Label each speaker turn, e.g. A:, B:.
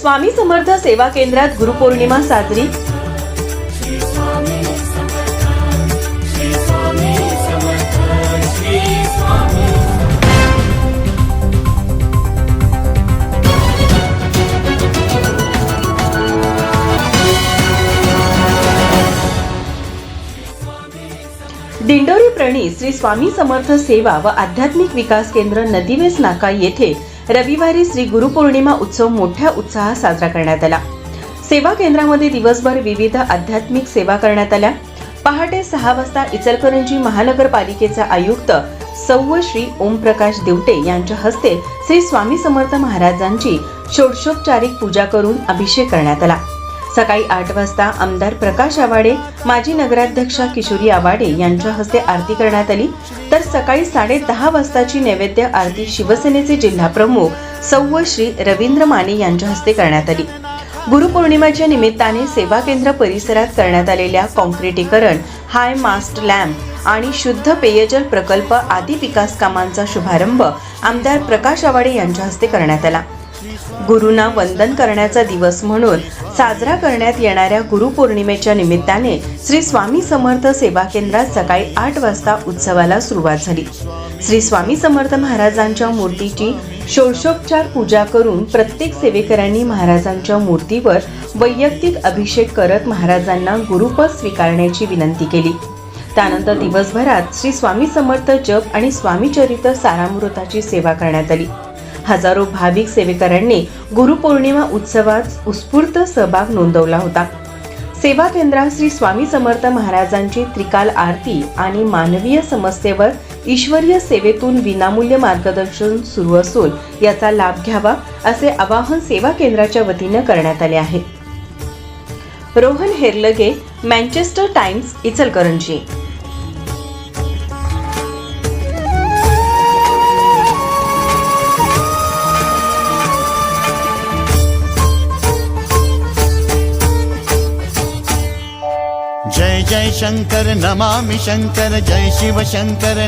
A: स्वामी समर्थ सेवा केंद्रात गुरुपौर्णिमा साजरी. दिंडोरी प्रणी श्री स्वामी समर्थ सेवा व आध्यात्मिक विकास केंद्र नदीवेस नाका येथे रविवारी श्री गुरुपौर्णिमा उत्सव मोठ्या उत्साहात साजरा करण्यात आला. सेवा केंद्रामध्ये दिवसभर विविध आध्यात्मिक सेवा करण्यात आल्या. पहाटे सहा वाजता इचलकरंजी महानगरपालिकेचा आयुक्त सौव श्री ओमप्रकाश देवटे यांच्या हस्ते श्री स्वामी समर्थ महाराजांची षोडशोपचारिक पूजा करून अभिषेक करण्यात आला. सकाळी आठ वाजता आमदार प्रकाश आवाडे माजी नगराध्यक्षा किशोरी आवाडे यांच्या हस्ते आरती करण्यात आली. तर सकाळी साडे दहा वाजताची नैवेद्य आरती शिवसेनेचे जिल्हाप्रमुख सौव श्री रवींद्र माने यांच्या हस्ते करण्यात आली. गुरुपौर्णिमेच्या निमित्ताने सेवा केंद्र परिसरात करण्यात आलेल्या कॉन्क्रिटीकरण हाय मास्ट लॅम्प आणि शुद्ध पेयजल प्रकल्प आदी विकास कामांचा शुभारंभ आमदार प्रकाश आवाडे यांच्या हस्ते करण्यात आला. गुरुंना वंदन करण्याचा दिवस म्हणून साजरा करण्यात येणाऱ्या गुरुपौर्णिमेच्या निमित्ताने श्री स्वामी समर्थ सेवा केंद्रात सकाळी आठ वाजता उत्सवाला सुरुवात झाली. श्री स्वामी समर्थ महाराजांच्या मूर्तीची षोडशोपचार पूजा करून प्रत्येक सेवेकऱ्यांनी महाराजांच्या मूर्तीवर वैयक्तिक अभिषेक करत महाराजांना गुरुपद स्वीकारण्याची विनंती केली. त्यानंतर दिवसभरात श्री स्वामी समर्थ जप आणि स्वामीचरित सारामृताची सेवा करण्यात आली. हजारो भाविक सेवेकऱ्यांनी गुरुपौर्णिमा उत्सवात उत्स्फूर्त सहभाग नोंदवला होता. सेवा केंद्रात श्री स्वामी समर्थ महाराजांची त्रिकाल आरती आणि मानवीय समस्येवर ईश्वरीय सेवेतून विनामूल्य मार्गदर्शन सुरू असून याचा लाभ घ्यावा असे आवाहन सेवा केंद्राच्या वतीनं करण्यात आले आहे. Rohan Herlage Manchester Times Ichalkaranji.
B: Jai Jai Shankar நமாமி சங்கர் ஜெய் சிவ சங்கர்